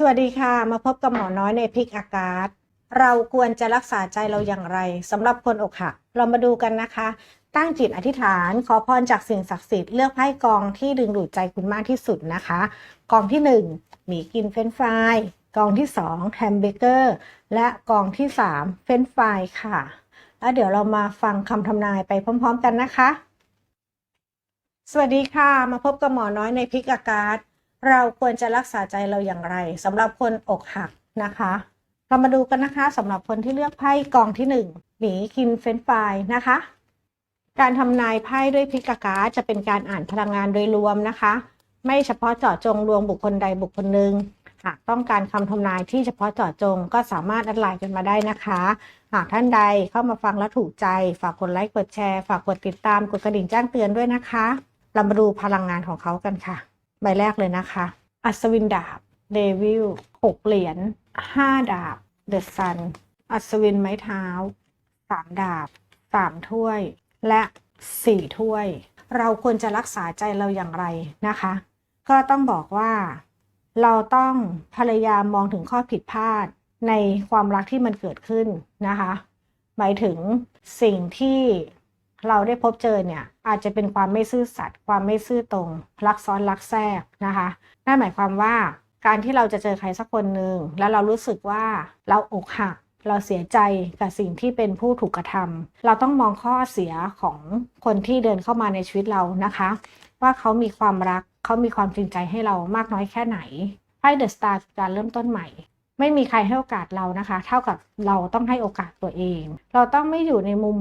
สวัสดีค่ะ มาพบกับหมอน้อยในพิกอากาศ เราควรจะรักษาใจเราอย่างไรสำหรับคนอกหักเรามาดูกันนะคะ ตั้งจิตอธิษฐาน ขอพรจากสิ่งศักดิ์สิทธิ์เลือกไพ่กองที่ดึงดูดใจคุณมากที่สุดนะคะ กองที่1หมีกินเฟรนฟรายกองที่2แฮมเบเกอร์และกองที่3เฟรนฟรายค่ะ แล้วเดี๋ยวเรามาฟังคำทำนายไปพร้อม ๆ กันนะคะ สวัสดีค่ะ มาพบกับหมอน้อยในพิกอากาศ เราควรจะรักษาใจเราอย่างไรสำหรับคนอกหักนะคะ เรามาดูกันนะคะสำหรับคนที่เลือกไพ่กองที่หนึ่งหมีคินเฟนช์ฟายนะคะ การทำนายไพ่ด้วยพิกากาจะเป็นการอ่านพลังงานโดยรวมนะคะ ไม่เฉพาะเจาะจงดวงบุคคลใดบุคคลหนึ่งหากต้องการคำทำนายที่เฉพาะเจาะจงก็สามารถแอดไลน์กันมาได้นะคะ หากท่านใดเข้ามาฟังแล้วถูกใจ ฝากกดไลค์กดแชร์ ฝากกดติดตามกดกระดิ่งแจ้งเตือนด้วยนะคะ เรามาดูพลังงานของเขากันค่ะ ใบแรกเลยนะคะ อัศวินดาบเดวิลหกเหรียญห้าดาบ เดอะซัน อัศวินไม้เท้าสามดาบสามถ้วย และสี่ถ้วย เราควรจะรักษาใจเราอย่างไรนะคะ ก็ต้องบอกว่า เราต้องพยายามมองถึงข้อผิดพลาดในความรักที่มันเกิดขึ้นนะคะ หมายถึงสิ่งที่ เราได้พบเจอเนี่ยอาจจะเป็นความไม่ซื่อสัตย์ความไม่ซื่อตรงรักซ้อนรักแทรกนะคะนั่นหมายความว่าการที่เราจะเจอใครสักคนหนึ่งแล้วเรารู้สึกว่าเราอกหักเราเสียใจกับสิ่งที่เป็นผู้ถูกกระทำเราต้องมองข้อเสียของคนที่เดินเข้ามาในชีวิตเรานะคะ ว่าเขามีความรักเขามีความจริงใจให้เรามากน้อยแค่ไหนไพ่เดอะสตาร์การเริ่มต้นใหม่ ไม่มีใครให้โอกาสเรานะคะ เท่ากับเราต้องให้โอกาสตัวเอง เราต้องไม่อยู่ในมุม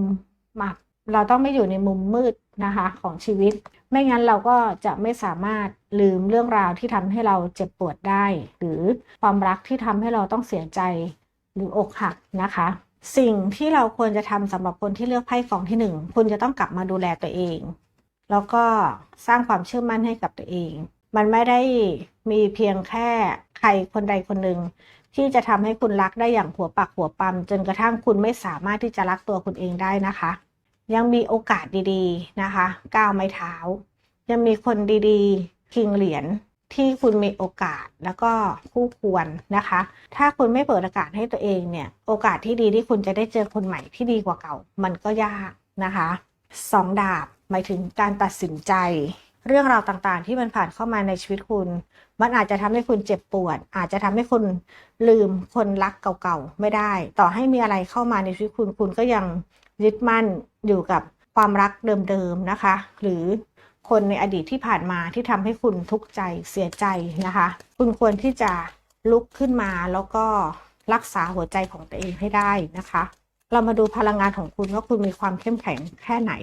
หมัก เราต้องไม่อยู่ในมุมมืดนะคะของชีวิต ไม่งั้นเราก็จะไม่สามารถลืมเรื่องราวที่ทำให้เราเจ็บปวดได้ หรือความรักที่ทำให้เราต้องเสียใจหรืออกหักนะคะ สิ่งที่เราควรจะทำสำหรับคนที่เลือกไพ่กองที่หนึ่งคุณจะต้องกลับมาดูแลตัวเอง แล้วก็สร้างความเชื่อมั่นให้กับตัวเอง มันไม่ได้มีเพียงแค่ใครคนใดคนหนึ่งที่จะทำให้คุณรักได้อย่างหัวปักหัวปั๊มจนกระทั่งคุณไม่สามารถที่จะรักตัวคุณเองได้นะคะ ยังมีโอกาสดีๆนะคะก้าวไม้เท้า ยังมีคนดีๆคิงเหรียญที่คุณมีโอกาสแล้วก็คู่ควรนะคะ ถ้าคุณไม่เปิดโอกาสให้ตัวเองเนี่ย โอกาสที่ดีที่คุณจะได้เจอคนใหม่ที่ดีกว่าเก่า มันก็ยากนะคะสองดาบหมายถึงการตัดสินใจ เรื่องราวต่างๆ ที่มันผ่านเข้ามาในชีวิตคุณ มันอาจจะทำให้คุณเจ็บปวด อาจจะทำให้คุณลืมคนรักเก่าๆไม่ได้ ต่อให้มีอะไรเข้ามาในชีวิตคุณคุณก็ยัง ยึดมั่นอยู่กับความรักเดิมๆนะคะ หรือคนในอดีตที่ผ่านมาที่ทำให้คุณทุกข์ใจเสียใจนะคะ คุณควรที่จะลุกขึ้นมาแล้วก็รักษาหัวใจของตัวเองให้ได้นะคะ เรามาดูพลังงานของคุณว่าคุณมีความเข้มแข็งแค่ไหน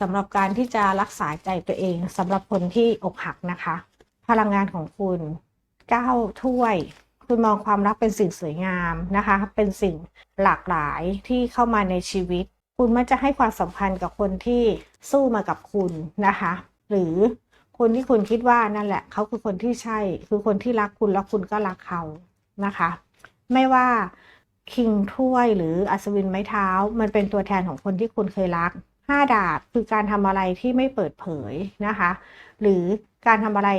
สำหรับการที่จะรักษาใจตัวเองสำหรับคนที่อกหักนะคะ พลังงานของคุณก้าถ้วย คุณมองความรักเป็นสิ่งสวยงามนะคะ เป็นสิ่งหลากหลายที่เข้ามาในชีวิต คุณมักจะให้ความสำคัญกับคนที่สู้มากับคุณนะคะ หรือคนที่คุณคิดว่านั่นแหละเขาคือคนที่ใช่ คือคนที่รักคุณแล้วคุณก็รักเขานะคะ ไม่ว่าคิงถ้วยหรืออัศวินไม้เท้า มันเป็นตัวแทนของคนที่คุณเคยรักห้าดาบคือการทำอะไรที่ไม่เปิดเผยนะคะ หรือการทำอะไร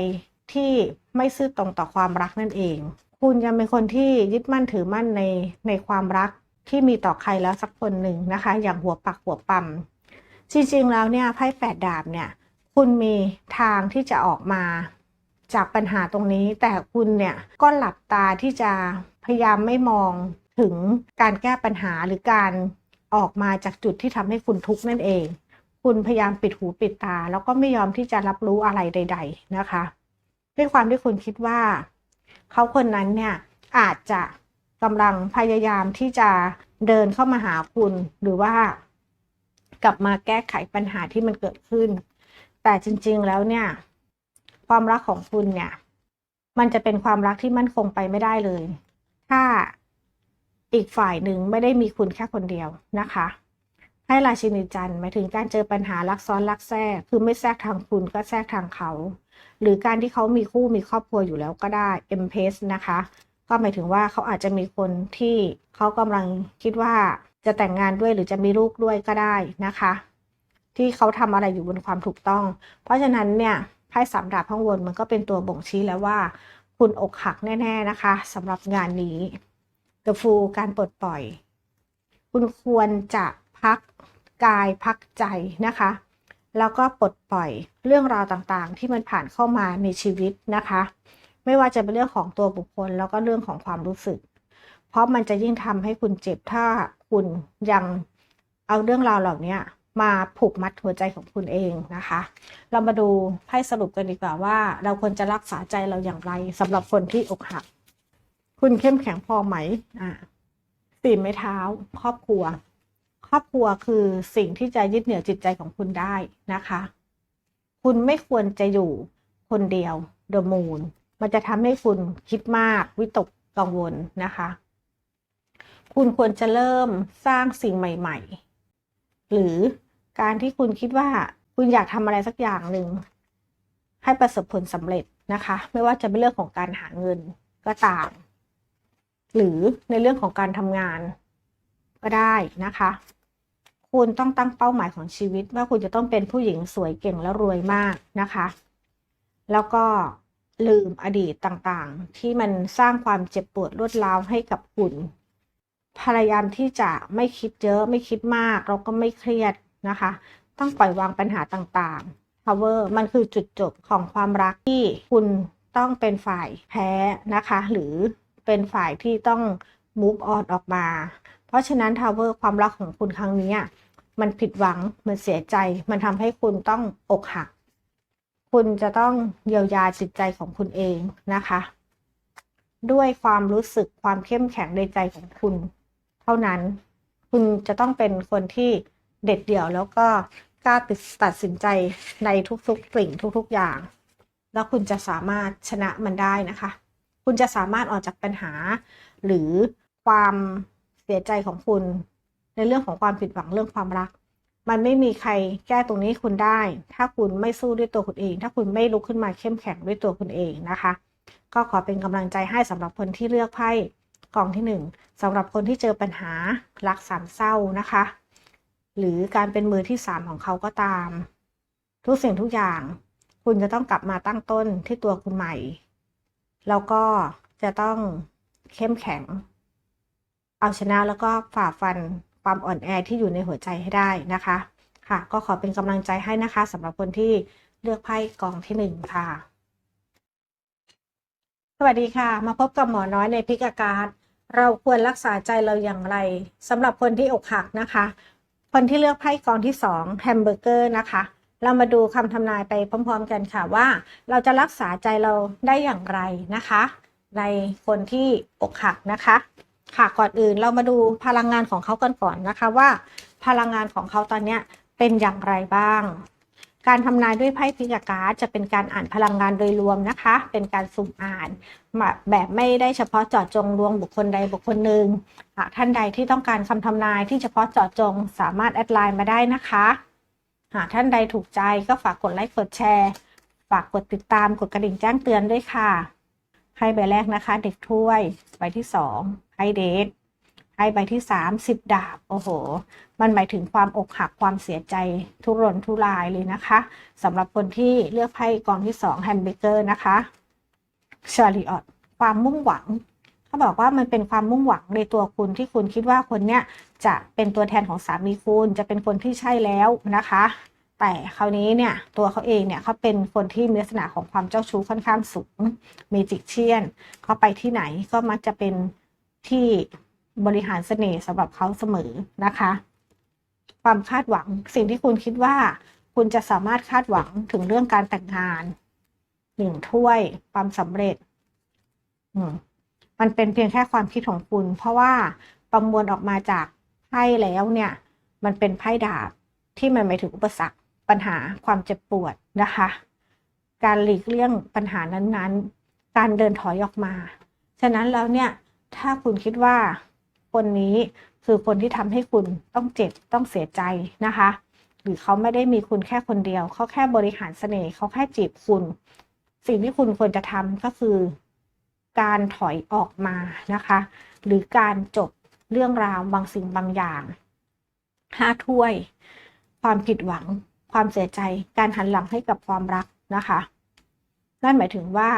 ที่ไม่ซื่อตรงต่อความรักนั่นเอง คุณยังเป็นคนที่ยึดมั่นถือมั่นในในความรัก ที่มีต่อใครแล้วสักคนหนึ่งนะคะ อย่างหัวปักหัวปั๊มจริงๆแล้วเนี่ยไพ่แปดดาบเนี่ยคุณมีทางที่จะออกมาจากปัญหาตรงนี้ แต่คุณเนี่ยก็หลับตาที่จะพยายามไม่มองถึงการแก้ปัญหาหรือการออกมาจากจุดที่ทำให้คุณทุกข์นั่นเอง คุณพยายามปิดหูปิดตา แล้วก็ไม่ยอมที่จะรับรู้อะไรใด ๆนะคะ ด้วยความที่คุณคิดว่า เขาคนนั้นเนี่ยอาจจะ กำลังพยายามที่จะเดินเข้ามาหาคุณ หรือว่ากลับมาแก้ไขปัญหาที่มันเกิดขึ้น แต่จริง ๆ แล้วเนี่ย ความรักของคุณเนี่ย มันจะเป็นความรักที่มั่นคงไปไม่ได้เลย ถ้าอีกฝ่ายหนึ่งไม่ได้มีคุณแค่คนเดียวนะคะ ให้ราชินีจันทร์หมายถึงการเจอปัญหารักซ้อนรักแทรกคือไม่แทรกทางคุณก็แทรกทางเขา หรือการที่เขามีคู่มีครอบครัวอยู่แล้วก็ได้เอ็มเพสนะคะ ก็หมายถึงว่าเขาอาจจะมีคนที่เขากำลังคิดว่าจะแต่งงานด้วยหรือจะมีลูกด้วยก็ได้นะคะ ที่เขาทำอะไรอยู่บนความถูกต้อง เพราะฉะนั้นเนี่ยไพ่สามดาบข้างบนมันก็เป็นตัวบ่งชี้แล้วว่า คุณอกหักแน่ ๆนะคะสำหรับงานนี้ The Fool การปลดปล่อย คุณควรจะพักกายพักใจนะคะ แล้วก็ปลดปล่อยเรื่องราวต่างๆ ที่มันผ่านเข้ามาในชีวิตนะคะ ไม่ว่าจะเป็นเรื่องของตัวบุคคล แล้วก็เรื่องของความรู้สึก เพราะมันจะยิ่งทำให้คุณเจ็บถ้าคุณยังเอาเรื่องราวเหล่านี้มาผูกมัดหัวใจของคุณเองนะคะ เรามาดูไพ่สรุปกันดีกว่าว่า เราควรจะรักษาใจเราอย่างไรสำหรับคนที่อกหัก คุณเข้มแข็งพอไหมอ่าสี่ไม้เท้า ครอบครัว ครอบครัวคือสิ่งที่จะยึดเหนี่ยวจิตใจของคุณได้นะคะ คุณไม่ควรจะอยู่คนเดียวเดอะมูน มันจะทำให้คุณคิดมากวิตกกังวลนะคะ คุณควรจะเริ่มสร้างสิ่งใหม่ ๆ หรือการที่คุณคิดว่าคุณอยากทำอะไรสักอย่างหนึ่งให้ประสบผลสำเร็จนะคะ ไม่ว่าจะเป็นเรื่องของการหาเงินก็ตาม หรือในเรื่องของการทำงานก็ได้นะคะ คุณต้องตั้งเป้าหมายของชีวิตว่าคุณจะต้องเป็นผู้หญิงสวยเก่งและรวยมากนะคะ แล้วก็ ลืมอดีตต่างๆ ที่มันสร้างความเจ็บปวดรวดร้าวให้กับคุณพยายามที่จะไม่คิดเยอะไม่คิดมากแล้วก็ไม่เครียดนะคะ ต้องปล่อยวางปัญหาต่างๆ power มันคือจุดจบของความรักที่คุณต้องเป็นฝ่ายแพ้นะคะ หรือเป็นฝ่ายที่ต้อง move on ออกมา เพราะฉะนั้น Tower ความรักของคุณครั้งนี้ มันผิดหวัง มันเสียใจ มันทำให้คุณต้องอกหัก คุณจะต้องเยียวยาจิตใจของคุณเองนะคะ ด้วยความรู้สึกความเข้มแข็งในใจของคุณ เท่านั้น คุณจะต้องเป็นคนที่เด็ดเดี่ยวแล้วก็กล้าตัดสินใจในทุกๆสิ่งทุกๆอย่าง แล้วคุณจะสามารถชนะมันได้นะคะ คุณจะสามารถออกจากปัญหา หรือความเสียใจของคุณ ในเรื่องของความผิดหวังเรื่องความรัก มันไม่มีใครแก้ตรงนี้คุณได้ ถ้าคุณไม่สู้ด้วยตัวคุณเอง ถ้าคุณไม่ลุกขึ้นมาเข้มแข็งด้วยตัวคุณเองนะคะ ก็ขอเป็นกำลังใจให้สำหรับคนที่เลือกไพ่กองที่หนึ่งสำหรับคนที่เจอปัญหารักสามเศร้านะคะ หรือการเป็นมือที่สามของเขาก็ตาม ทุกสิ่งทุกอย่าง คุณจะต้องกลับมาตั้งต้นที่ตัวคุณใหม่ แล้วก็จะต้องเข้มแข็ง เอาชนะแล้วก็ฝ่าฟัน ความอ่อนแอที่อยู่ในหัวใจให้ได้นะคะค่ะ ก็ขอเป็นกำลังใจให้นะคะสำหรับคนที่เลือกไพ่กองที่หนึ่งค่ะ สวัสดีค่ะ มาพบกับหมอน้อยในพิกาการเราควรรักษาใจเราอย่างไรสำหรับคนที่อกหักนะคะ คนที่เลือกไพ่กองที่สองแฮมเบอร์เกอร์นะคะ เรามาดูคำทำนายไปพร้อม ๆ กันค่ะว่า เราจะรักษาใจเราได้อย่างไรนะคะ ในคนที่อกหักนะคะ ค่ะก่อนอื่นเรามาดูพลังงานของเขากันก่อนนะคะว่า พลังงานของเขาตอนนี้เป็นอย่างไรบ้าง การทำนายด้วยไพ่พิกาการ์ดจะเป็นการอ่านพลังงานโดยรวมนะคะ เป็นการสุ่มอ่านแบบไม่ได้เฉพาะเจาะจงดวงบุคคลใดบุคคลหนึ่งหากท่านใดที่ต้องการคำทำนายที่เฉพาะเจาะจงสามารถแอดไลน์มาได้นะคะหากท่านใดถูกใจก็ฝากกดไลค์กดแชร์ ฝากกดติดตามกดกระดิ่งแจ้งเตือนด้วยค่ะ ไพ่ใบแรกนะคะเด็กถ้วย ใบที่สองไพ่เดทไพ่ใบที่สามสิบดาบ โอ้โห มันหมายถึงความอกหักความเสียใจทุรนทุรายเลยนะคะสำหรับคนที่เลือกไพ่กองที่สองแฮมเบเกอร์นะคะชาริออตความมุ่งหวังเขาบอกว่ามันเป็นความมุ่งหวังในตัวคุณที่คุณคิดว่าคนเนี้ยจะเป็นตัวแทนของสามีคุณจะเป็นคนที่ใช่แล้วนะคะ แต่คราวนี้เนี่ยตัวเขาเองเนี่ยเขาเป็นคนที่มีลักษณะของความเจ้าชู้ค่อนข้างสูง มีจิกเชียนเขาไปที่ไหนก็มักจะเป็นที่บริหารเสน่ห์สำหรับเขาเสมอนะคะ ความคาดหวังสิ่งที่คุณคิดว่า คุณจะสามารถคาดหวังถึงเรื่องการแต่งงานหนึ่งถ้วยความสำเร็จมมันเป็นเพียงแค่ความคิดของคุณ เพราะว่าประมวลออกมาจากไพ่แล้วเนี่ย มันเป็นไพ่ดาบที่มันหมายถึงอุปสรรค ปัญหาความเจ็บปวดนะคะ การหลีกเลี่ยงปัญหานั้นๆ การเดินถอยออกมา ฉะนั้นแล้วเนี่ยถ้าคุณคิดว่าคนนี้คือคนที่ทำให้คุณต้องเจ็บต้องเสียใจนะคะ หรือเขาไม่ได้มีคุณแค่คนเดียว เขาแค่บริหารเสน่ห์เขาแค่จีบคุณ สิ่งที่คุณควรจะทำก็คือ การถอยออกมานะคะ หรือการจบเรื่องราวบางสิ่งบางอย่างห้าถ้วย ความผิดหวัง ความเสียใจการหันหลังให้กับความรักนะคะ นั่นหมายถึงว่า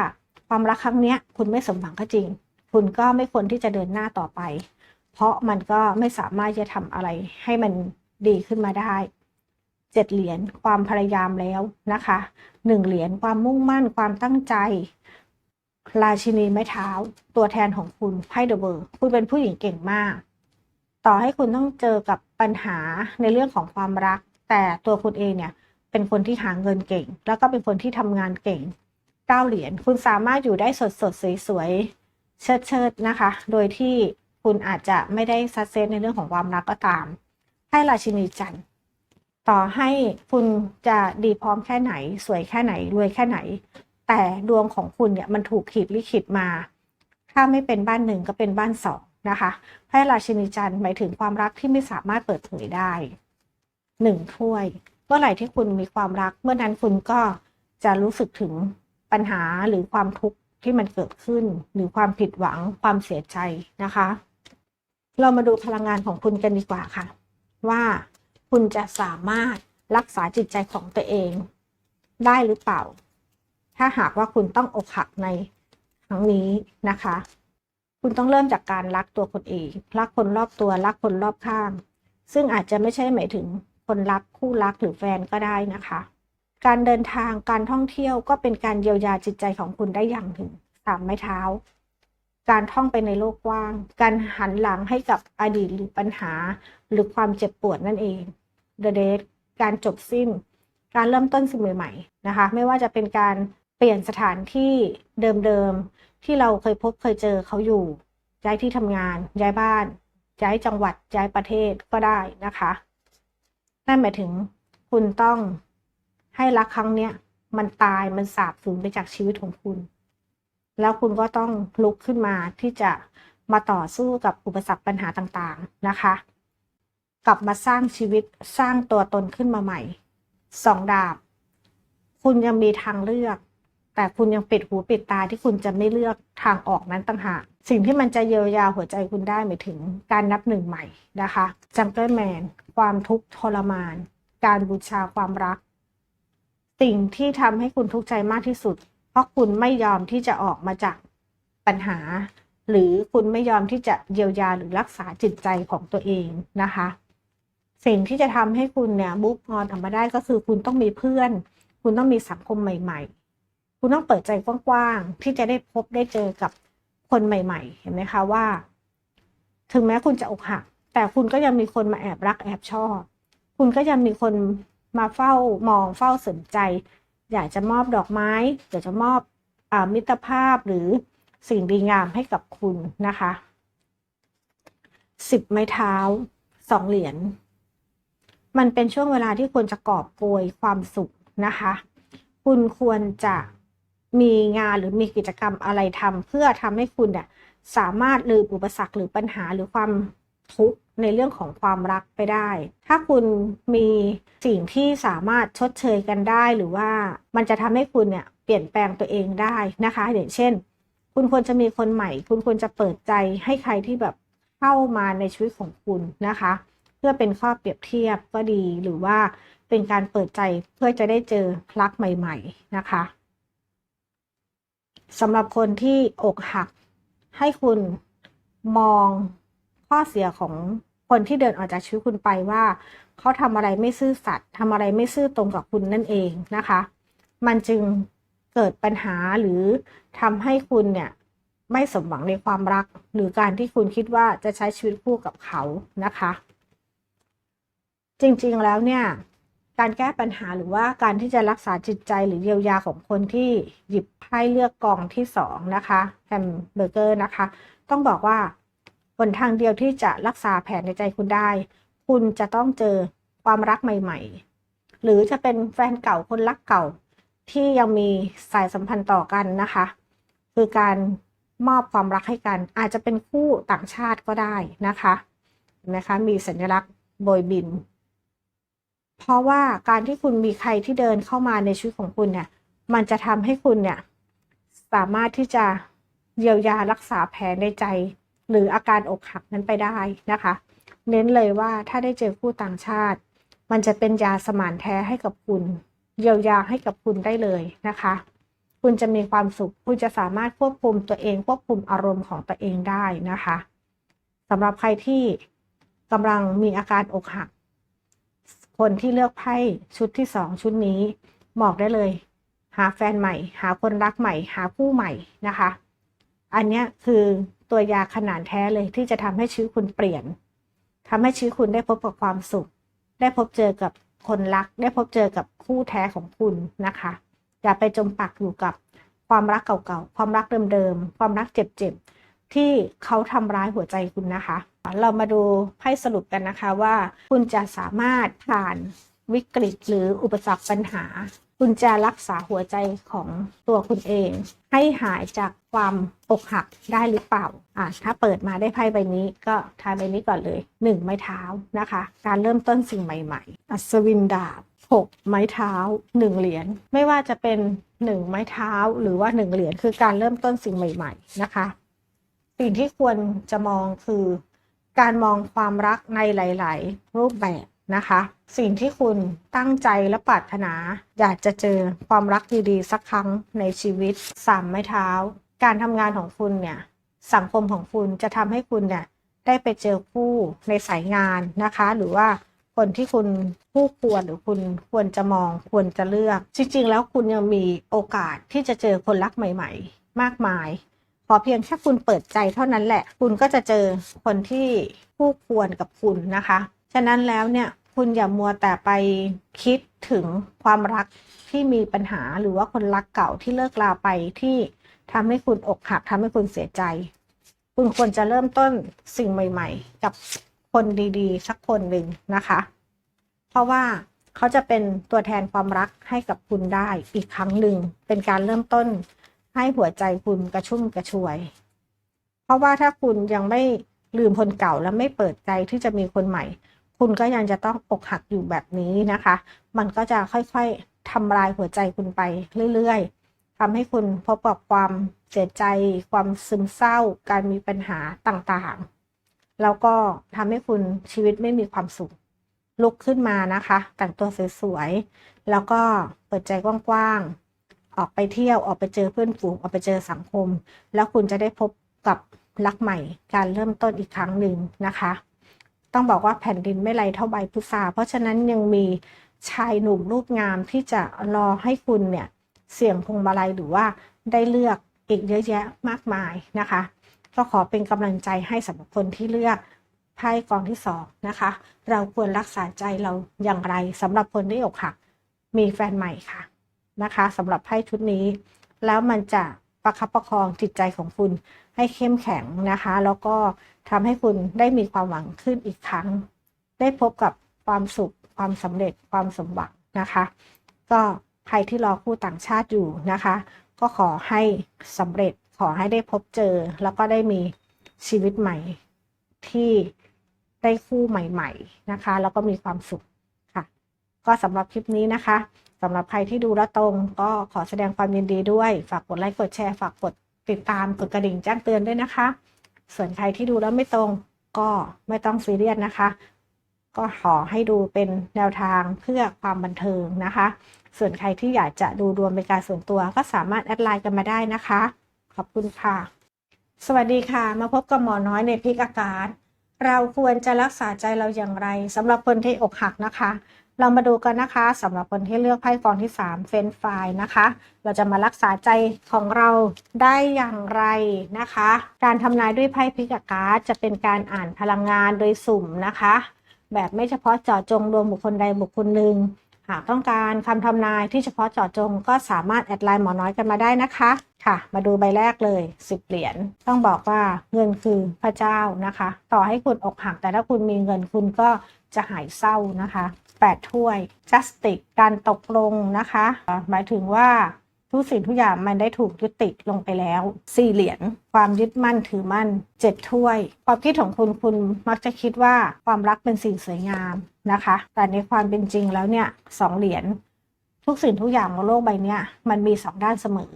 ความรักครั้งเนี้ยคุณไม่สมหวังก็จริง คุณก็ไม่ควรที่จะเดินหน้าต่อไป เพราะมันก็ไม่สามารถจะทำอะไรให้มันดีขึ้นมาได้เจ็ดเหรียญความพยายามแล้วนะคะหนึ่งเหรียญความมุ่งมั่นความตั้งใจ ราชินีไม้เท้า ตัวแทนของคุณไพ่เดอะเบอร์คุณเป็นผู้หญิงเก่งมาก ต่อให้คุณต้องเจอกับปัญหาในเรื่องของความรัก แต่ตัวคุณเองเนี่ยเป็นคนที่หาเงินเก่ง แล้วก็เป็นคนที่ทำงานเก่งเก้าเหรียญคุณสามารถอยู่ได้สดสดสวยๆเชิดเชิดๆนะคะ โดยที่คุณอาจจะไม่ได้ซัดเซนในเรื่องของความรักก็ตาม ให้ราชินีจันทร์ต่อให้คุณจะดีพร้อมแค่ไหน สวยแค่ไหน รวยแค่ไหน แต่ดวงของคุณเนี่ยมันถูกขีดลิขิตมา ถ้าไม่เป็นบ้านหนึ่งก็เป็นบ้านสองนะคะให้ราชินีจันทร์หมายถึงความรักที่ไม่สามารถเปิดเผยได้ หนึ่งถ้วย เมื่อไหร่ที่คุณมีความรัก เมื่อนั้นคุณก็จะรู้สึกถึงปัญหาหรือความทุกข์ที่มันเกิดขึ้น หรือความผิดหวังความเสียใจนะคะ เรามาดูพลังงานของคุณกันดีกว่าค่ะ ว่าคุณจะสามารถรักษาจิตใจของตัวเอง ได้หรือเปล่า ถ้าหากว่าคุณต้องอกหักในครั้งนี้นะคะ คุณต้องเริ่มจากการรักตัวคนเอง รักคนรอบตัว รักคนรอบข้าง ซึ่งอาจจะไม่ใช่หมายถึง คนรักคู่รักหรือแฟนก็ได้นะคะ การเดินทางการท่องเที่ยวก็เป็นการเยียวยาจิตใจของคุณได้อย่างหนึ่งสามไม้เท้า การท่องไปในโลกกว้าง การหันหลังให้กับอดีตหรือปัญหา หรือความเจ็บปวดนั่นเอง The Date การจบสิ้น การเริ่มต้นสิ่งใหม่ๆนะคะ ไม่ว่าจะเป็นการเปลี่ยนสถานที่เดิมๆที่เราเคยพบเคยเจอเขาอยู่ย้ายที่ทำงานย้ายบ้านย้ายจังหวัดย้ายประเทศก็ได้นะคะ นั่นหมายถึงคุณต้องให้รักครั้งเนี้ยมันตายมันสาบสูญไปจากชีวิตของคุณ แล้วคุณก็ต้องลุกขึ้นมาที่จะมาต่อสู้กับอุปสรรคปัญหาต่างๆนะคะ กลับมาสร้างชีวิตสร้างตัวตนขึ้นมาใหม่สองดาบ คุณยังมีทางเลือก แต่คุณยังปิดหูปิดตาที่คุณจะไม่เลือกทางออกนั้นต่างหาก สิ่งที่มันจะเยียวยาหัวใจคุณได้หมายถึงการนับหนึ่งใหม่นะคะจังเกิลแมนความทุกข์ทรมาน การบูชาความรัก สิ่งที่ทำให้คุณทุกข์ใจมากที่สุด เพราะคุณไม่ยอมที่จะออกมาจากปัญหา หรือคุณไม่ยอมที่จะเยียวยาหรือรักษาจิตใจของตัวเองนะคะ สิ่งที่จะทำให้คุณเนี่ยบุ๊กออนออกมาได้ก็คือคุณต้องมีเพื่อน คุณต้องมีสังคมใหม่ ๆ คุณต้องเปิดใจกว้างๆที่จะได้พบได้เจอกับคนใหม่ ๆ เห็นไหมคะว่า ถึงแม้คุณจะอกหัก แต่คุณก็ยังมีคนมาแอบรักแอบชอบ คุณก็ยังมีคนมาเฝ้ามองเฝ้าสนใจ อยากจะมอบดอกไม้อยากจะมอบอามิตรภาพหรือสิ่งดีงามให้กับคุณนะคะสิบไม้เท้าสองเหรียญมันเป็นช่วงเวลาที่ควรจะกอบโกยความสุขนะคะ คุณควรจะ มีงานหรือมีกิจกรรมอะไรทำเพื่อทำให้คุณเนี่ยสามารถลืมอุปสรรคหรือปัญหาหรือความทุกข์ในเรื่องของความรักไปได้ ถ้าคุณมีสิ่งที่สามารถชดเชยกันได้หรือว่ามันจะทำให้คุณเนี่ยเปลี่ยนแปลงตัวเองได้นะคะอย่างเช่น คุณควรจะมีคนใหม่ คุณควรจะเปิดใจให้ใครที่แบบเข้ามาในชีวิตของคุณนะคะ เพื่อเป็นข้อเปรียบเทียบก็ดีหรือว่าเป็นการเปิดใจเพื่อจะได้เจอรักใหม่ ๆ นะคะ สำหรับคนที่อกหัก ให้คุณมองข้อเสียของคนที่เดินออกจากชีวิตคุณไปว่าเขาทำอะไรไม่ซื่อสัตย์ทำอะไรไม่ซื่อตรงกับคุณนั่นเองนะคะ มันจึงเกิดปัญหาหรือทำให้คุณเนี่ยไม่สมหวังในความรัก หรือการที่คุณคิดว่าจะใช้ชีวิตคู่กับเขานะคะ จริงๆแล้วเนี่ย การแก้ปัญหาหรือว่าการที่จะรักษาจิตใจหรือเยียวยาของคนที่หยิบไพ่เลือกกองที่สองนะคะแฮมเบอร์เกอร์นะคะ ต้องบอกว่าหนทางเดียวที่จะรักษาแผลในใจคุณได้ คุณจะต้องเจอความรักใหม่ ๆ หรือจะเป็นแฟนเก่าคนรักเก่า ที่ยังมีสายสัมพันธ์ต่อกันนะคะ คือการมอบความรักให้กัน อาจจะเป็นคู่ต่างชาติก็ได้นะคะเห็นะคะมีสัญลักษณ์โบยบิน เพราะว่าการที่คุณมีใครที่เดินเข้ามาในชีวิตของคุณเนี่ย มันจะทำให้คุณเนี่ย สามารถที่จะเยียวยารักษาแผลในใจ หรืออาการอกหักนั้นไปได้นะคะ เน้นเลยว่าถ้าได้เจอคู่ต่างชาติ มันจะเป็นยาสมานแท้ให้กับคุณ เยียวยาให้กับคุณได้เลยนะคะ คุณจะมีความสุข คุณจะสามารถควบคุมตัวเอง ควบคุมอารมณ์ของตัวเองได้นะคะสำหรับใครที่กำลังมีอาการอกหัก คนที่เลือกไพ่ชุดที่สองชุดนี้บอกได้เลย หาแฟนใหม่ หาคนรักใหม่ หาผู้ใหม่นะคะ อันนี้คือตัวยาขนาดแท้เลยที่จะทำให้ชีวิตคุณเปลี่ยนทำให้ชีวิตคุณได้พบกับความสุข ได้พบเจอกับคนรัก ได้พบเจอกับคู่แท้ของคุณนะคะ อย่าไปจมปักอยู่กับความรักเก่าๆ ความรักเดิมๆ ความรักเจ็บๆ ที่เขาทำร้ายหัวใจคุณนะคะ เรามาดูไพ่สรุปกันนะคะว่าคุณจะสามารถผ่านวิกฤตหรืออุปสรรคปัญหา คุณจะรักษาหัวใจของตัวคุณเอง ให้หายจากความอกหักได้หรือเปล่าอ่าถ้าเปิดมาได้ไพ่ใบนี้ก็ทายใบนี้ก่อนเลยหนึ่งไม้เท้านะคะ การเริ่มต้นสิ่งใหม่ๆ อัศวินดาบหกไม้เท้าหนึ่งเหรียญไม่ว่าจะเป็นหนึ่งไม้เท้าหรือว่าหนึ่งเหรียญคือการเริ่มต้นสิ่งใหม่ ๆ นะคะ สิ่งที่ควรจะมองคือ การมองความรักในหลาย ๆ รูปแบบนะคะ สิ่งที่คุณตั้งใจและปรารถนา อยากจะเจอความรักดี ๆ สักครั้งในชีวิตสามไม้เท้า การทำงานของคุณเนี่ยสังคมของคุณจะทำให้คุณเนี่ยได้ไปเจอคู่ในสายงานนะคะ หรือว่าคนที่คุณคู่ควรหรือคุณควรจะมองควรจะเลือก จริง ๆ แล้วคุณยังมีโอกาสที่จะเจอคนรักใหม่ ๆ มากมาย อเพียงแค่คุณเปิดใจเท่านั้นแหละ คุณก็จะเจอคนที่คู่ควรกับคุณนะคะ ฉะนั้นแล้วเนี่ยคุณอย่ามัวแต่ไปคิดถึงความรักที่มีปัญหาหรือว่าคนรักเก่าที่เลิกลาไปที่ทำให้คุณอกหักทำให้คุณเสียใจ คุณควรจะเริ่มต้นสิ่งใหม่ ๆ กับคนดีๆ สักคนหนึ่งนะคะ เพราะว่าเขาจะเป็นตัวแทนความรักให้กับคุณได้อีกครั้งหนึ่งเป็นการเริ่มต้น ให้หัวใจคุณกระชุ่มกระชวย เพราะว่าถ้าคุณยังไม่ลืมคนเก่าและไม่เปิดใจที่จะมีคนใหม่ คุณก็ยังจะต้องอกหักอยู่แบบนี้นะคะ มันก็จะค่อยๆทำลายหัวใจคุณไปเรื่อยๆทำให้คุณพบกับความเสียใจ ความซึมเศร้า การมีปัญหาต่างๆ แล้วก็ทำให้คุณชีวิตไม่มีความสุขลุกขึ้นมานะคะ แต่งตัวสวยๆ แล้วก็เปิดใจกว้างๆ ออกไปเที่ยวออกไปเจอเพื่อนฝูงออกไปเจอสังคม แล้วคุณจะได้พบกับรักใหม่ การเริ่มต้นอีกครั้งหนึ่งนะคะ ต้องบอกว่าแผ่นดินไม่ไรเท่าใบพุทราเพราะฉะนั้นยังมีชายหนุ่มรูปงามที่จะรอให้คุณเนี่ยเสี่ยงพวงมาลัยหรือว่าได้เลือกอีกเยอะแยะมากมายนะคะ ก็ขอเป็นกำลังใจให้สำหรับคนที่เลือกไพ่กองที่สองนะคะ เราควรรักษาใจเราอย่างไรสำหรับคนที่อกหักมีแฟนใหม่ค่ะ นะคะสำหรับไพ่ชุดนี้ แล้วมันจะประคับประคองจิตใจของคุณให้เข้มแข็งนะคะ แล้วก็ทำให้คุณได้มีความหวังขึ้นอีกครั้ง ได้พบกับความสุข ความสำเร็จความสมหวังนะคะ ก็ใครที่รอคู่ต่างชาติอยู่นะคะ ก็ขอให้สำเร็จขอให้ได้พบเจอ แล้วก็ได้มีชีวิตใหม่ที่ได้คู่ใหม่ ๆ นะคะ แล้วก็มีความสุข ก็สำหรับคลิปนี้นะคะสำหรับใครที่ดูแล้วตรงก็ขอแสดงความยินดีด้วย ฝากกดไลค์กดแชร์ฝากกดติดตามกดกระดิ่งแจ้งเตือนด้วยนะคะ ส่วนใครที่ดูแล้วไม่ตรงก็ไม่ต้องซีเรียสนะคะ ก็ขอให้ดูเป็นแนวทางเพื่อความบันเทิงนะคะ ส่วนใครที่อยากจะดูรวมเป็นการส่วนตัวก็สามารถแอดไลน์กันมาได้นะคะ ขอบคุณค่ะ สวัสดีค่ะ มาพบกับหมอน้อยในพิกอากาศ เราควรจะรักษาใจเราอย่างไรสำหรับคนที่อกหักนะคะ เรามาดูกันนะคะสำหรับคนที่เลือกไพ่กองที่ 3 เฟนไฟนะคะ เราจะมารักษาใจของเราได้อย่างไรนะคะ การทำนายด้วยไพ่พิกากาศจะเป็นการอ่านพลังงานโดยสุ่มนะคะ แบบไม่เฉพาะเจาะจงรวมบุคคลใดบุคคลหนึ่งหากต้องการคำทำนายที่เฉพาะเจาะจงก็สามารถแอดไลน์หมอน้อยกันมาได้นะคะค่ะ มาดูใบแรกเลย 10 เหรียญต้องบอกว่าเงินคือพระเจ้านะคะ ต่อให้คุณอกหักแต่ถ้าคุณมีเงินคุณก็จะหายเศร้านะคะ 8 ถ้วย justice การตกลงนะคะ หมายถึงว่าทุกสิ่งทุกอย่างมันได้ถูกยุติลงไปแล้ว สี่เหรียญความยึดมั่นถือมั่นเจ็ดถ้วย ความคิดของคุณคุณมักจะคิดว่าความรักเป็นสิ่งสวยงามนะคะ แต่ในความเป็นจริงแล้วเนี่ยสองเหรียญทุกสิ่งทุกอย่างบนโลกใบนี้มันมีสองด้านเสมอ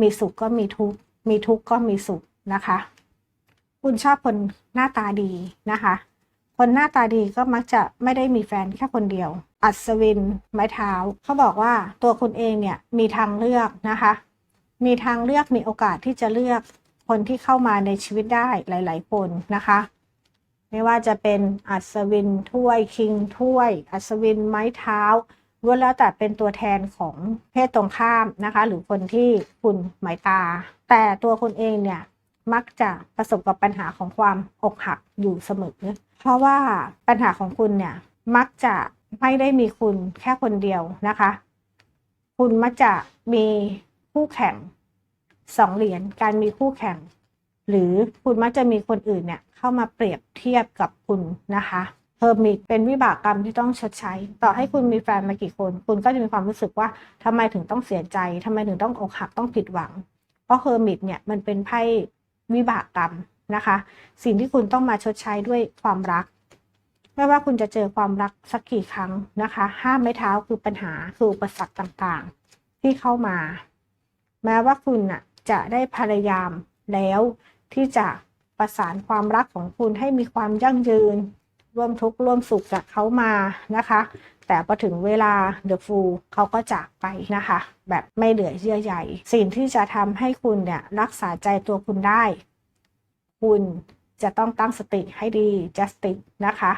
มีสุขก็มีทุกข์มีทุกข์ก็มีสุขนะคะ คุณชอบคนหน้าตาดีนะคะ คนหน้าตาดีก็มักจะไม่ได้มีแฟนแค่คนเดียว อัศวิน ไม้เท้า เขาบอกว่าตัวคุณเองเนี่ยมีทางเลือกนะคะ มีทางเลือกมีโอกาสที่จะเลือกคนที่เข้ามาในชีวิตได้หลาย ๆ คนนะคะ ไม่ว่าจะเป็นอัศวินถ้วยคิงถ้วย อัศวินไม้เท้าล้วนแล้วแต่เป็นตัวแทนของเพศตรงข้ามนะคะ หรือคนที่คุณหมายตา แต่ตัวคุณเองเนี่ย มักจะประสบกับปัญหาของความอกหักอยู่เสมอ เพราะว่าปัญหาของคุณเนี่ยมักจะไม่ได้มีคุณแค่คนเดียวนะคะ คุณมักจะมีคู่แข่งสองเหรียญการมีคู่แข่ง หรือคุณมักจะมีคนอื่นเนี่ยเข้ามาเปรียบเทียบกับคุณนะคะเฮอร์มิตเป็นวิบากกรรมที่ต้องชดใช้ ต่อให้คุณมีแฟนมากี่คน คุณก็จะมีความรู้สึกว่าทำไมถึงต้องเสียใจทำไมถึงต้องอกหักต้องผิดหวัง เพราะเฮอร์มิตเนี่ยมันเป็นไพ่ วิบากกรรมนะคะ สิ่งที่คุณต้องมาชดใช้ด้วยความรัก ไม่ว่าคุณจะเจอความรักสักกี่ครั้งนะคะ ห้ามไม่เท้าคือปัญหาคืออุปสรรคต่างๆ ที่เข้ามา แม้ว่าคุณน่ะจะได้พยายามแล้วที่จะประสานความรักของคุณให้มีความยั่งยืน ร่วมทุกข์ร่วมสุขกับเขามานะคะ แต่พอถึงเวลาเดอะฟูเขาก็จากไปนะคะ แบบไม่เหลือเยื่อใยสิ่งที่จะทำให้คุณเนี่ยรักษาใจตัวคุณได้ คุณจะต้องตั้งสติให้ดี just นะคะ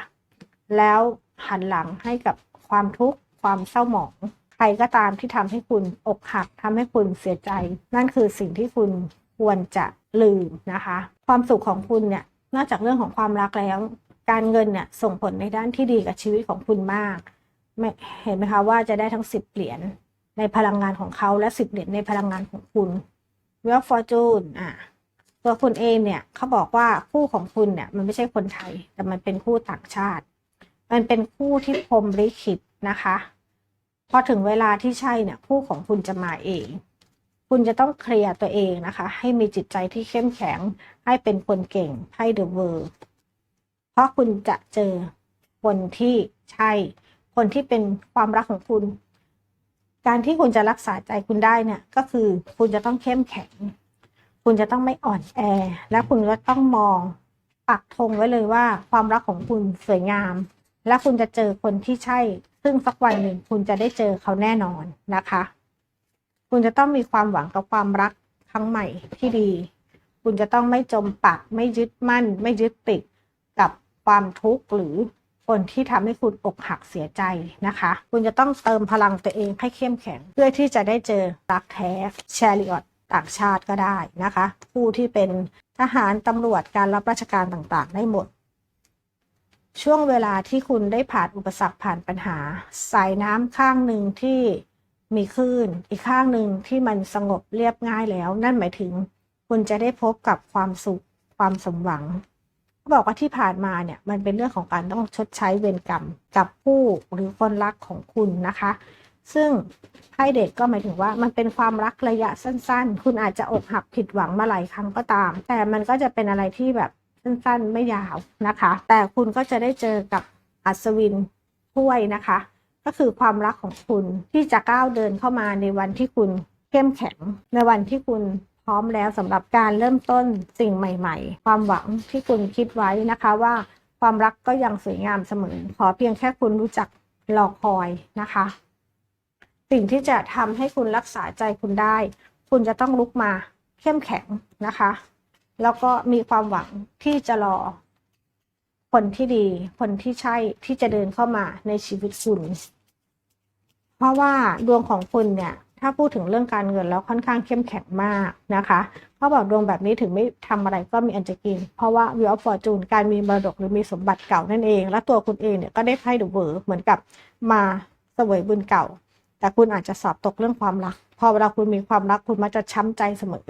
แล้วหันหลังให้กับความทุกข์ความเศร้าหมองใครก็ตามที่ทำให้คุณอกหักทำให้คุณเสียใจ นั่นคือสิ่งที่คุณควรจะลืมนะคะ ความสุขของคุณเนี่ยนอกจากเรื่องของความรักแล้ว การเงินเนี่ยส่งผลในด้านที่ดีกับชีวิตของคุณมากมเห็นไหมคะว่าจะได้ทั้งสิบเหรียญในพลังงานของเขาและสิบเหรียญในพลังงานของคุณ Wealth Fortune อะตัวคุณเองเนี่ยเขาบอกว่าคู่ของคุณเนี่ยมันไม่ใช่คนไทย แต่มันเป็นคู่ต่างชาติ มันเป็นคู่ที่พรมลิขิตนะคะพอถึงเวลาที่ใช่เนี่ยคู่ของคุณจะมาเอง คุณจะต้องเคลียร์ตัวเองนะคะ ให้มีจิตใจที่เข้มแข็งให้เป็นคนเก่งให้เดอะเวอร์ เพราะคุณจะเจอคนที่ใช่ คนที่เป็นความรักของคุณ การที่คุณจะรักษาใจคุณได้เนี่ยก็คือคุณจะต้องเข้มแข็ง คุณจะต้องไม่อ่อนแอ และคุณก็ต้องมองปักธงไว้เลยว่า ความรักของคุณสวยงาม และคุณจะเจอคนที่ใช่ ซึ่งสักวันหนึ่งคุณจะได้เจอเขาแน่นอนนะคะ คุณจะต้องมีความหวังกับความรักครั้งใหม่ที่ดี คุณจะต้องไม่จมปัก ไม่ยึดมั่น ไม่ยึดติด ความทุกข์หรือคนที่ทำให้คุณอกหักเสียใจนะคะ คุณจะต้องเติมพลังตัวเองให้เข้มแข็ง เพื่อที่จะได้เจอรักแท้แชริออตต่างชาติก็ได้นะคะ ผู้ที่เป็นทหารตำรวจการรับราชการต่างๆ ได้หมด ช่วงเวลาที่คุณได้ผ่านอุปสรรคผ่านปัญหา สายน้ำข้างหนึ่งที่มีคลื่นอีกข้างหนึ่งที่มันสงบเรียบง่ายแล้ว นั่นหมายถึง คุณจะได้พบกับความสุขความสมหวัง เขาบอกว่าที่ผ่านมาเนี่ยมันเป็นเรื่องของการต้องชดใช้เวรกรรมกับผู้หรือคนรักของคุณนะคะ ซึ่งไพ่เด็กก็หมายถึงว่ามันเป็นความรักระยะสั้น ๆ คุณอาจจะอกหักผิดหวังมาหลายครั้งก็ตาม แต่มันก็จะเป็นอะไรที่แบบสั้นๆ ไม่ยาวนะคะ แต่คุณก็จะได้เจอกับอัศวินถ้วยนะคะ ก็คือความรักของคุณที่จะก้าวเดินเข้ามาในวันที่คุณเข้มแข็งในวันที่คุณ พร้อมแล้วสำหรับการเริ่มต้นสิ่งใหม่ ๆ ความหวังที่คุณคิดไว้นะคะว่าความรักก็ยังสวยงามเสมอ ขอเพียงแค่คุณรู้จักรอคอยนะคะ สิ่งที่จะทำให้คุณรักษาใจคุณได้ คุณจะต้องลุกมาเข้มแข็งนะคะ แล้วก็มีความหวังที่จะรอคนที่ดี คนที่ใช่ที่จะเดินเข้ามาในชีวิตคุณ เพราะว่าดวงของคุณเนี่ย ถ้าพูดถึงเรื่องการเงินแล้วค่อนข้างเข้มแข็งมากนะคะเขาบอกดวงแบบนี้ถึงไม่ทำอะไรก็มีอันจะกิน เพราะว่าวิวฟอร์จูนการมีมรดกหรือมีสมบัติเก่านั่นเอง และตัวคุณเองเนี่ยก็ได้ไพ่ดูเวอร์เหมือนกับมาเสวยบุญเก่า แต่คุณอาจจะสอบตกเรื่องความรัก พอเวลาคุณมีความรักคุณมักจะช้ำใจเสมอ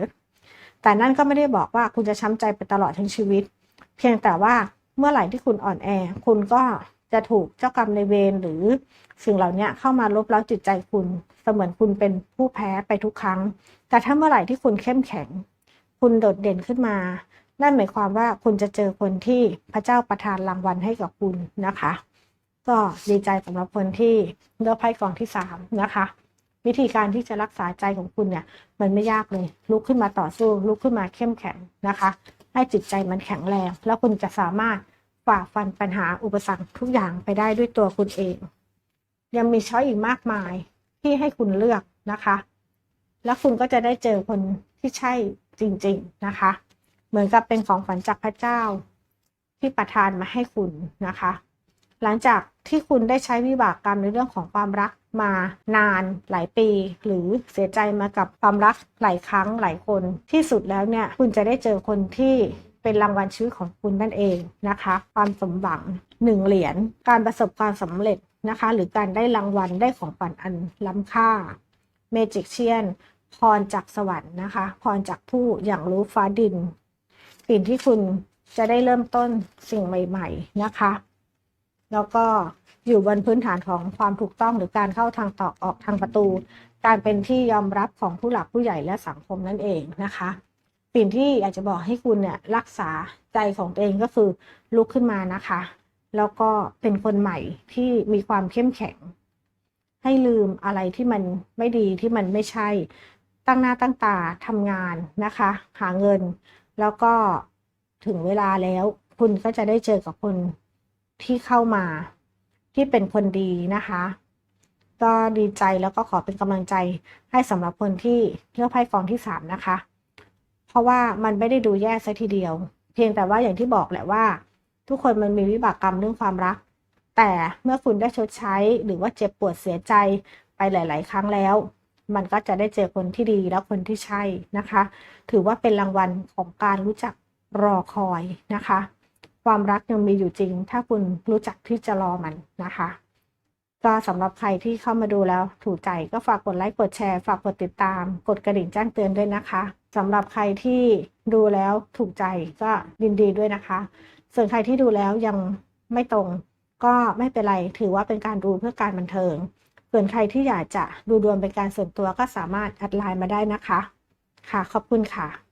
แต่นั่นก็ไม่ได้บอกว่าคุณจะช้ำใจไปตลอดทั้งชีวิต เพียงแต่ว่าเมื่อไหร่ที่คุณอ่อนแอ คุณก็ จะถูกเจ้ากรรมในเวรหรือสิ่งเหล่านี้เข้ามาลบเล้าจิตใจคุณ เสมือนคุณเป็นผู้แพ้ไปทุกครั้ง แต่ถ้าเมื่อไหร่ที่คุณเข้มแข็ง คุณโดดเด่นขึ้นมา นั่นหมายความว่าคุณจะเจอคนที่พระเจ้าประทานรางวัลให้กับคุณนะคะ ก็ดีใจสำหรับคนที่เลือกไพ่กองที่สามนะคะวิธีการที่จะรักษาใจของคุณเนี่ย มันไม่ยากเลย ลุกขึ้นมาต่อสู้ ลุกขึ้นมาเข้มแข็งนะคะ ให้จิตใจมันแข็งแรง แล้วคุณจะสามารถ ฝ่าฟันปัญหาอุปสรรคทุกอย่างไปได้ด้วยตัวคุณเอง ยังมีช้อยอีกมากมายที่ให้คุณเลือกนะคะ แล้วคุณก็จะได้เจอคนที่ใช่จริง ๆนะคะ เหมือนกับเป็นของขวัญจากพระเจ้า ที่ประทานมาให้คุณนะคะ หลังจากที่คุณได้ใช้วิบากกรรมในเรื่องของความรักมานานหลายปี หรือเสียใจมากับความรักหลายครั้งหลายคนที่สุดแล้วเนี่ย คุณจะได้เจอคนที่ เป็นรางวัลชีวิตของคุณนั่นเองนะคะ ความสมหวังหนึ่งเหรียญการประสบความสำเร็จนะคะ หรือการได้รางวัลได้ของขวัญอันล้ำค่าเมจิกเชียนพรจากสวรรค์นะคะ พรจากผู้อย่างรู้ฟ้าดิน สิ่งที่คุณจะได้เริ่มต้นสิ่งใหม่ ๆนะคะ แล้วก็อยู่บนพื้นฐานของความถูกต้องหรือการเข้าทางตอกออกทางประตู การเป็นที่ยอมรับของผู้หลักผู้ใหญ่และสังคมนั่นเองนะคะ สิ่งที่อยากจะบอกให้คุณเนี่ยรักษาใจของตัวเองก็คือลุกขึ้นมานะคะ แล้วก็เป็นคนใหม่ที่มีความเข้มแข็ง ให้ลืมอะไรที่มันไม่ดีที่มันไม่ใช่ ตั้งหน้าตั้งตาทำงานนะคะ หาเงิน แล้วก็ถึงเวลาแล้ว คุณก็จะได้เจอกับคนที่เข้ามาที่เป็นคนดีนะคะ ก็ดีใจแล้วก็ขอเป็นกำลังใจให้สำหรับคนที่เลือกไพ่กองที่สามนะคะ เพราะว่ามันไม่ได้ดูแย่ซะทีเดียว เพียงแต่ว่าอย่างที่บอกแหละว่า ทุกคนมันมีวิบากกรรมเรื่องความรัก แต่เมื่อคุณได้ชดใช้หรือว่าเจ็บปวดเสียใจไปหลาย ๆ ครั้งแล้ว มันก็จะได้เจอคนที่ดีและคนที่ใช่นะคะ ถือว่าเป็นรางวัลของการรู้จักรอคอยนะคะ ความรักยังมีอยู่จริง ถ้าคุณรู้จักที่จะรอมันนะคะก็สำหรับใครที่เข้ามาดูแล้วถูกใจก็ฝากกดไลค์ กดแชร์ ฝากกดติดตาม กดกระดิ่งแจ้งเตือนด้วยนะคะ สำหรับใครที่ดูแล้วถูกใจก็ยินดีด้วยนะคะ ส่วนใครที่ดูแล้วยังไม่ตรงก็ไม่เป็นไรถือว่าเป็นการดูเพื่อการบันเทิง ส่วนใครที่อยากจะดูดวงเป็นการส่วนตัวก็สามารถแอดไลน์มาได้นะคะ ค่ะขอบคุณค่ะ